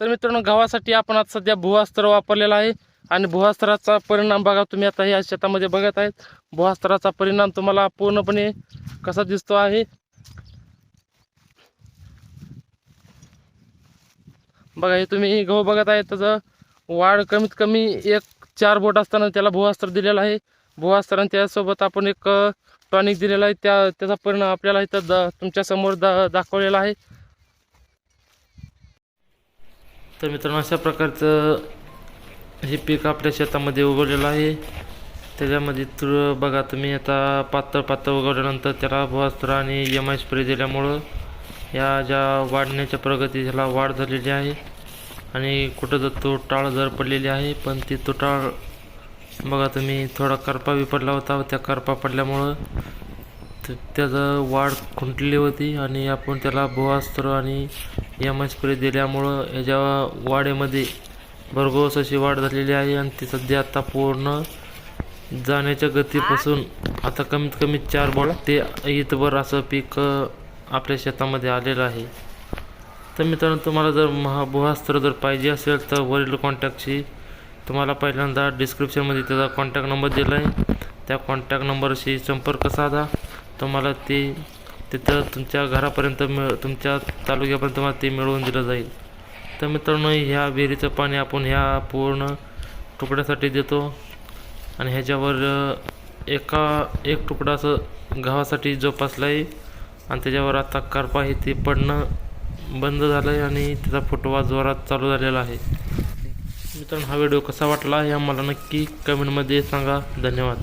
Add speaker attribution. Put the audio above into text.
Speaker 1: तर मित्रांनो गव्हासाठी आपण आता सध्या भुवास्त्र वापरलेला आहे आणि भुवास्त्राचा परिणाम बघा तुम्ही आता या शेतामध्ये बघत आहेत. भुवास्त्राचा परिणाम तुम्हाला पूर्णपणे कसा दिसतो आहे? बघा हे तुम्ही गहू बघत आहे त्याचं वाढ कमीत कमी एक चार बोट असताना त्याला भुवास्त्र दिलेलं आहे. भुवास्त्र त्यासोबत आपण एक टॉनिक दिलेला आहे. त्या त्याचा परिणाम आपल्याला इथं द तुमच्यासमोर दा दाखवलेला आहे. तर मित्रांनो अशा प्रकारचं हे पीक आपल्या शेतामध्ये उगवलेलं आहे. त्याच्यामध्ये तुळ बघा तुम्ही आता पातळ पातळ उगवल्यानंतर त्याला भुवास्त्र आणि एम आय स्प्रे दिल्यामुळं या ज्या वाढण्याच्या प्रगती ह्याला वाढ झालेली आहे. आणि कुठं जर तुटाळ जर पडलेली आहे पण ती तुटाळ बघा तुम्ही थोडा करपा बी पडला होता. त्या करपा पडल्यामुळं त्याचं वाढ खुंटलेली होती आणि आपण त्याला भुवास्त्र आणि एम आय दिल्यामुळं याच्या वाड्यामध्ये भरघोस अशी वाढ झालेली आहे आणि ती सध्या आता पूर्ण जाण्याच्या गतीपासून आता कमीत कमी चार बोट ते इथभर असं पीक आपल्या शेतामध्ये आलेलं आहे. तर मित्रांनो तुम्हाला जर महाभुहास्त्र जर पाहिजे असेल तर वरील कॉन्टॅक्टशी तुम्हाला पहिल्यांदा डिस्क्रिप्शनमध्ये त्याचा कॉन्टॅक्ट नंबर दिला आहे. त्या कॉन्टॅक्ट नंबरशी संपर्क साधा. तुम्हाला ते तिथं तुमच्या घरापर्यंत मिळ तुमच्या तालुक्यापर्यंत तुम्हाला ते मिळवून दिलं जाईल. तर मित्रांनो ह्या विहिरीचं पाणी आपण ह्या पूर्ण तुकड्यासाठी देतो आणि ह्याच्यावर एका एक तुकडा असं गव्हासाठी जोपासला आहे आणि त्याच्यावर आता करपा हे ते पडणं बंद झालं आहे आणि त्याचा फुटवा जोरात चालू झालेला आहे. मित्रांनो हा व्हिडिओ कसा वाटला हे आम्हाला नक्की कमेंटमध्ये सांगा. धन्यवाद.